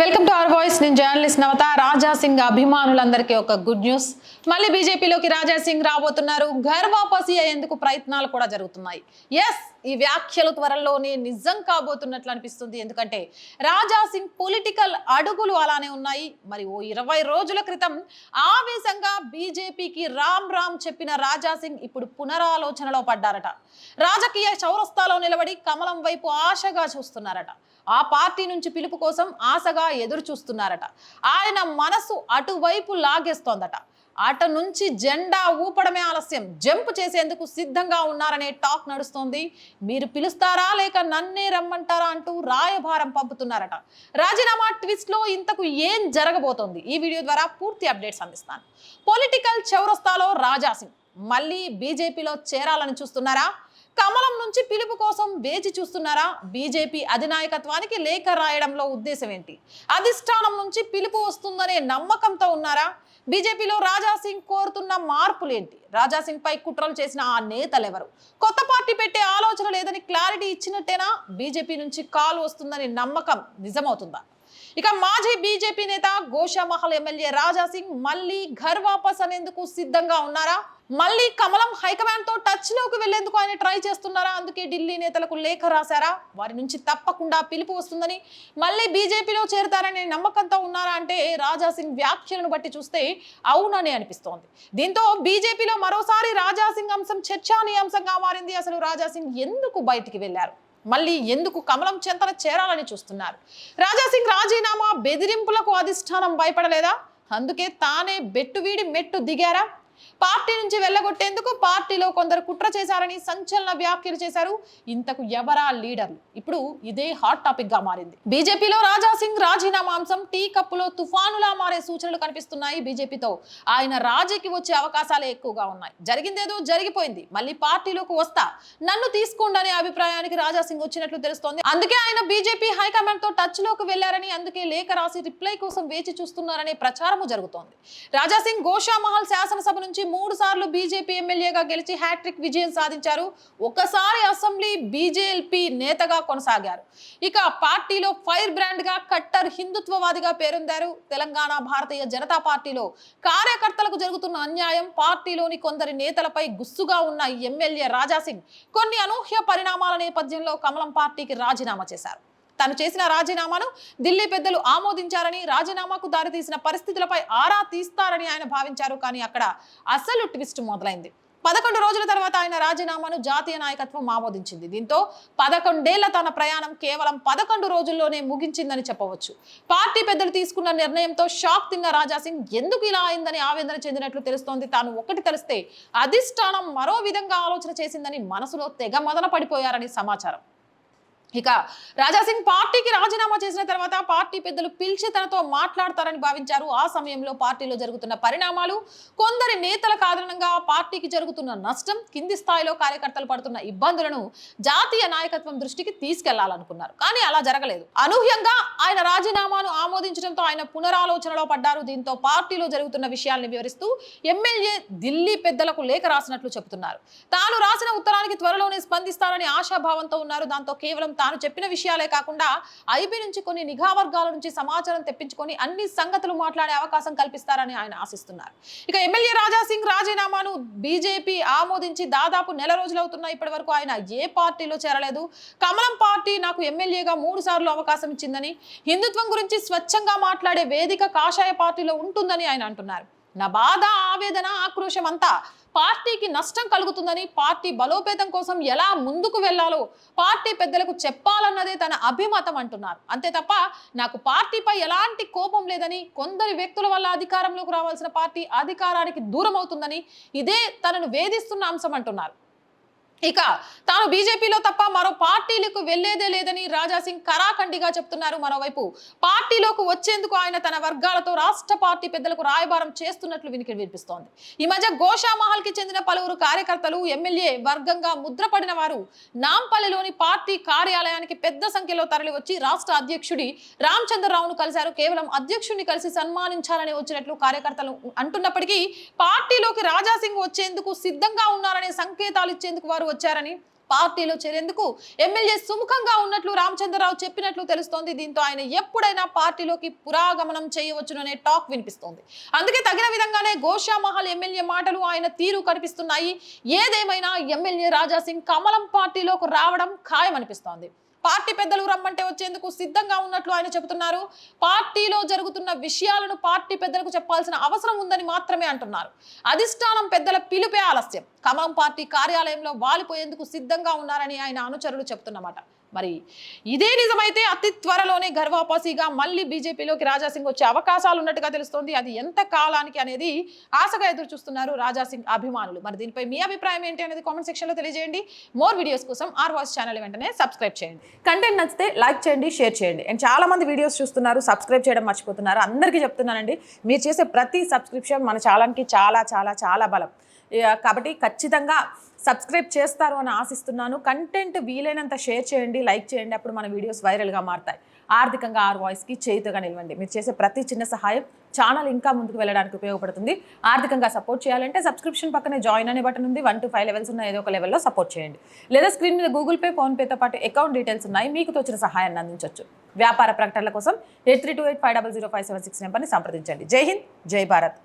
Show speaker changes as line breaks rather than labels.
Welcome to our voice నేను journalist Navatha. Raja Singh అభిమానులందరికీ ఒక గుడ్ న్యూస్ మళ్ళీ బీజేపీలోకి రాజా సింగ్ రాబోతున్నారు. ఘర్ వాపసీ అయ్యేందుకు ప్రయత్నాలు కూడా జరుగుతున్నాయి. ఎస్ ఈ వ్యాఖ్యలు త్వరలోనే నిజం కాబోతున్నట్లు అనిపిస్తుంది. ఎందుకంటే రాజా సింగ్ పొలిటికల్ అడుగులు అలానే ఉన్నాయి. మరి ఓ ఇరవై రోజుల క్రితం ఆవేశంగా బీజేపీకి రామ్ రామ్ చెప్పిన రాజా సింగ్ ఇప్పుడు పునరాలోచనలో పడ్డారట. రాజకీయ చౌరస్తాలో నిలబడి కమలం వైపు ఆశగా చూస్తున్నారట. ఆ పార్టీ నుంచి పిలుపు కోసం ఆశగా ఎదురు చూస్తున్నారట ఆయన మనసు అటువైపు లాగేస్తోందట. అటు నుంచి జెండా ఊపడమే ఆలస్యం. జంప్ చేసేందుకు సిద్ధంగా ఉన్నారనే టాక్ నడుస్తోంది. మీరు పిలుస్తారా లేక నన్నే రమ్మంటారా అంటూ రాయభారం పంపుతున్నారట. రాజీనామా ట్విస్ట్లో ఇంతకు ఏం జరగబోతోంది? ఈ వీడియో ద్వారా పూర్తి అప్డేట్స్ అందిస్తాను. పొలిటికల్ చౌరస్తాలో రాజా సింగ్. మళ్ళీ బీజేపీలో చేరాలని చూస్తున్నారా? కమలం నుంచి పిలుపు కోసం వేచి చూస్తున్నారా? బీజేపీ అధినాయకత్వానికి లేఖ రాయడంలో ఉద్దేశం ఏంటి? అధిష్టానం నుంచి పిలుపు వస్తుందనే నమ్మకంతో ఉన్నారా? బీజేపీలో రాజా సింగ్ కోరుతున్న మార్పులేంటి? రాజా సింగ్ పై కుట్రలు చేసిన ఆ నేతలు ఎవరు కొత్త పార్టీ పెట్టే ఆలోచన లేదని క్లారిటీ ఇచ్చినట్టేనా? బీజేపీ నుంచి కాల్ వస్తుందని నమ్మకం నిజమవుతుందా? ఇక మాజీ బీజేపీ నేత గోషామహల్ ఎమ్మెల్యే రాజా సింగ్ మళ్ళీ ఘర్ వాపస్ అనేందుకు సిద్ధంగా ఉన్నారా? మళ్ళీ కమలం హైకమాండ్తో టచ్లోకి వెళ్ళేందుకు ఆయన ట్రై చేస్తున్నారా? అందుకే ఢిల్లీ నేతలకు లేఖ రాశారా? వారి నుంచి తప్పకుండా పిలుపు వస్తుందని మళ్ళీ బీజేపీలో చేరుతారనే నమ్మకంతో ఉన్నారా అంటే రాజా సింగ్ వ్యాఖ్యలను బట్టి చూస్తే అవునని అనిపిస్తోంది. దీంతో బీజేపీలో మరోసారి రాజా సింగ్ అంశం చర్చానీయాంశంగా మారింది. అసలు రాజా సింగ్ ఎందుకు బయటికి వెళ్ళారు మళ్ళీ ఎందుకు కమలం చెంతన చేరాలని చూస్తున్నారు? రాజా సింగ్ రాజీనామా బెదిరింపులకు అధిష్టానం భయపడలేదా? అందుకే తానే బెట్టు వీడి మెట్టు దిగారా? పార్టీ నుంచి వెళ్ళగొట్టేందుకు పార్టీలో కొందరు కుట్ర చేశారని సంచలన వ్యాఖ్యలు చేశారు. ఇంతకు ఎవరా లీడర్లు ఇప్పుడు ఇదే హాట్ టాపిక్గా మారింది. బీజేపీలో రాజాసింగ్ రాజీనామా అంశం టీ కప్పులో తుఫానులా మారే సూచనలు కనిపిస్తున్నాయి బీజేపీతో. ఆయన రాజీకి వచ్చే అవకాశాలే ఎక్కువగా ఉన్నాయి. జరిగిందేదో జరిగిపోయింది. మళ్ళీ పార్టీలోకి వస్తా? నన్ను తీసుకోండి అనే అభిప్రాయానికి రాజా సింగ్ వచ్చినట్లు తెలుస్తోంది. అందుకే ఆయన బీజేపీ హైకమాండ్తో టచ్లోకి వెళ్ళారని అందుకే లేఖ రాసి రిప్లై కోసం వేచి చూస్తున్నారనే ప్రచారము జరుగుతోంది. రాజాసింగ్ గోషామహల్ శాసనసభ నుంచి మూడు సార్లు బీజేపీ ఎమ్మెల్యేగా గెలిచి హ్యాట్రిక్ విజయం సాధించారు. ఒకసారి అసెంబ్లీ బీజేపీ నేతగా కొనసాగారు. ఇక పార్టీలో ఫైర్ బ్రాండ్గా కట్టర్ హిందుత్వవాదిగా పేరొందారు. తెలంగాణ భారతీయ జనతా పార్టీలో కార్యకర్తలకు జరుగుతున్న అన్యాయం పార్టీలోని కొందరి నేతలపై గుస్సుగా ఉన్న ఎమ్మెల్యే రాజాసింగ్ కొన్ని అనూహ్య పరిణామాల నేపథ్యంలో కమలం పార్టీకి రాజీనామా చేశారు. తాను చేసిన రాజీనామాను ఢిల్లీ పెద్దలు ఆమోదించారని రాజీనామాకు దారితీసిన పరిస్థితులపై ఆరా తీస్తారని ఆయన భావించారు. కానీ అక్కడ అసలు ట్విస్ట్ మొదలైంది. పదకొండు రోజుల తర్వాత ఆయన రాజీనామాను జాతీయ నాయకత్వం ఆమోదించింది. దీంతో పదకొండేళ్ళ తన ప్రయాణం కేవలం పదకొండు రోజుల్లోనే ముగించిందని చెప్పవచ్చు. పార్టీ పెద్దలు తీసుకున్న నిర్ణయంతో షాక్ తిన్న రాజా సింగ్ ఎందుకు ఇలా అయిందని ఆవేదన చెందినట్లు తెలుస్తోంది. తాను ఒకటి తెలిస్తే అధిష్టానం మరో విధంగా ఆలోచన చేసిందని మనసులో తెగ మొదల పడిపోయారని సమాచారం. ఇక రాజాసింగ్ పార్టీకి రాజీనామా చేసిన తర్వాత పార్టీ పెద్దలు పిలిచి తనతో మాట్లాడతారని భావించారు. ఆ సమయంలో పార్టీలో జరుగుతున్న పరిణామాలు కొందరి నేతల కారణంగా పార్టీకి జరుగుతున్న నష్టం కింది స్థాయిలో కార్యకర్తలు పడుతున్న ఇబ్బందులను జాతీయ నాయకత్వం దృష్టికి తీసుకెళ్ళాలనుకున్నారు. కానీ అలా జరగలేదు. అనూహ్యంగా ఆయన రాజీనామాను ఆమోదించడంతో ఆయన పునరాలోచనలో పడ్డారు. దీంతో పార్టీలో జరుగుతున్న విషయాల్ని వివరిస్తూ ఎమ్మెల్యే ఢిల్లీ పెద్దలకు లేఖ రాసినట్లు చెబుతున్నారు. తాను రాసిన ఉత్తరానికి త్వరలోనే స్పందిస్తారని ఆశాభావంతో ఉన్నారు. దాంతో కేవలం తాను చెప్పిన విషయాలే కాకుండా ఐబీ నుంచి కొన్ని నిఘా వర్గాల నుంచి సమాచారం తెప్పించుకొని అన్ని సంగతులు మాట్లాడే అవకాశం కల్పిస్తారని ఆయన ఆశిస్తున్నారు. ఇక ఎమ్మెల్యే రాజా సింగ్ రాజీనామాను బీజేపీ ఆమోదించి దాదాపు నెల రోజులవుతున్న ఇప్పటి వరకు ఆయన ఏ పార్టీలో చేరలేదు. కమలం పార్టీ నాకు ఎమ్మెల్యేగా మూడు సార్లు అవకాశం ఇచ్చిందని హిందుత్వం గురించి స్వచ్ఛంగా మాట్లాడే వేదిక కాషాయ పార్టీలో ఉంటుందని ఆయన అంటున్నారు. నా బాధ ఆవేదన ఆక్రోశం అంతా పార్టీకి నష్టం కలుగుతుందని పార్టీ బలోపేతం కోసం ఎలా ముందుకు వెళ్ళాలో పార్టీ పెద్దలకు చెప్పాలన్నదే తన అభిమతం అంటున్నారు. అంతే తప్ప నాకు పార్టీపై ఎలాంటి కోపం లేదని కొందరి వ్యక్తుల వల్ల అధికారంలోకి రావాల్సిన పార్టీ అధికారానికి దూరం అవుతుందని ఇదే తనను వేధిస్తున్న అంశం అంటున్నారు. ఇక తాను బీజేపీలో తప్ప మరో పార్టీలకు వెళ్ళేదే లేదని రాజా సింగ్ కరాఖండిగా చెప్తున్నారు మరోవైపు. పార్టీలోకి వచ్చేందుకు ఆయన తన వర్గాలతో రాష్ట్ర పార్టీ పెద్దలకు రాయబారం చేస్తున్నట్లు వినికి వినిపిస్తోంది. ఈ మధ్య గోషామహల్కి చెందిన పలువురు కార్యకర్తలు ఎమ్మెల్యే వర్గంగా ముద్రపడిన వారు నాంపల్లిలోని పార్టీ కార్యాలయానికి పెద్ద సంఖ్యలో తరలి వచ్చి రాష్ట్ర అధ్యక్షుడి రామచంద్రరావును కలిశారు. కేవలం అధ్యక్షుడిని కలిసి సన్మానించాలని వచ్చినట్లు కార్యకర్తలు అంటున్నప్పటికీ పార్టీలోకి రాజా సింగ్ వచ్చేందుకు సిద్ధంగా ఉన్నారనే సంకేతాలు ఇచ్చేందుకు వారు వచ్చారని పార్టీలో చేరేందుకు ఎమ్మెల్యే సుముఖంగా ఉన్నట్లు రామచంద్రరావు చెప్పినట్లు తెలుస్తోంది. దీంతో ఆయన ఎప్పుడైనా పార్టీలోకి పురాగమనం చేయవచ్చుననే టాక్ వినిపిస్తోంది. అందుకే తగిన విధంగానే గోషామహల్ ఎమ్మెల్యే మాటలు ఆయన తీరు కనిపిస్తున్నాయి. ఏదేమైనా ఎమ్మెల్యే రాజాసింగ్ కమలం పార్టీలోకి రావడం ఖాయమనిపిస్తోంది. పార్టీ పెద్దలు రమ్మంటే వచ్చేందుకు సిద్ధంగా ఉన్నట్లు ఆయన చెబుతున్నారు. పార్టీలో జరుగుతున్న విషయాలను పార్టీ పెద్దలకు చెప్పాల్సిన అవసరం ఉందని మాత్రమే అంటున్నారు. అధిష్టానం పెద్దల పిలుపే ఆలస్యం. ఖమ్మం పార్టీ కార్యాలయంలో వాలిపోయేందుకు సిద్ధంగా ఉన్నారని ఆయన అనుచరులు చెప్తున్నమాట మరి ఇదే నిజమైతే అతి త్వరలోనే గర్వాపాసిగా మళ్ళీ బీజేపీలోకి రాజాసింగ్ వచ్చే అవకాశాలు ఉన్నట్టుగా తెలుస్తోంది. అది ఎంత కాలానికి అనేది ఆశగా ఎదురు చూస్తున్నారు రాజాసింగ్ అభిమానులు. మరి దీనిపై మీ అభిప్రాయం ఏంటి అనేది కామెంట్ సెక్షన్లో తెలియజేయండి. మోర్ వీడియోస్ కోసం ఆర్ వాయిస్ ఛానల్ వెంటనే సబ్స్క్రైబ్ చేయండి. కంటెంట్ నచ్చితే లైక్ చేయండి షేర్ చేయండి. అండ్ చాలా మంది వీడియోస్ చూస్తున్నారు సబ్స్క్రైబ్ చేయడం మర్చిపోతున్నారు. అందరికీ చెప్తున్నానండి మీరు చేసే ప్రతి సబ్స్క్రిప్షన్ మన ఛానల్కి చాలా చాలా చాలా బలం. కాబట్టి ఖచ్చితంగా సబ్స్క్రైబ్ చేస్తారు అని ఆశిస్తున్నాను. కంటెంట్ వీలైనంత షేర్ చేయండి లైక్ చేయండి. అప్పుడు మన వీడియోస్ వైరల్గా మారుతాయి. ఆర్థికంగా ఆర్ వాయిస్కి చేయితగా నిలవండి. మీరు చేసే ప్రతి చిన్న సహాయం ఛానల్ ఇంకా ముందుకు వెళ్ళడానికి ఉపయోగపడుతుంది. ఆర్థికంగా సపోర్ట్ చేయాలంటే సబ్స్క్రిప్షన్ పక్కనే జాయిన్ అనే బటన్ ఉంది. వన్ టు ఫైవ్ లెవెల్స్ ఉన్న ఏదో ఒక లెవెల్లో సపోర్ట్ చేయండి. లేదా స్క్రీన్ మీద గూగుల్ పే ఫోన్పేతో పాటు అకౌంట్ డీటెయిల్స్ ఉన్నాయి. మీకు తోచిన సహాయాన్ని అందించవచ్చు వ్యాపార ప్రకటనల కోసం eight three two eight five double zero five seven six నెంబర్ని సంప్రదించండి. జై హింద్ జై భారత్.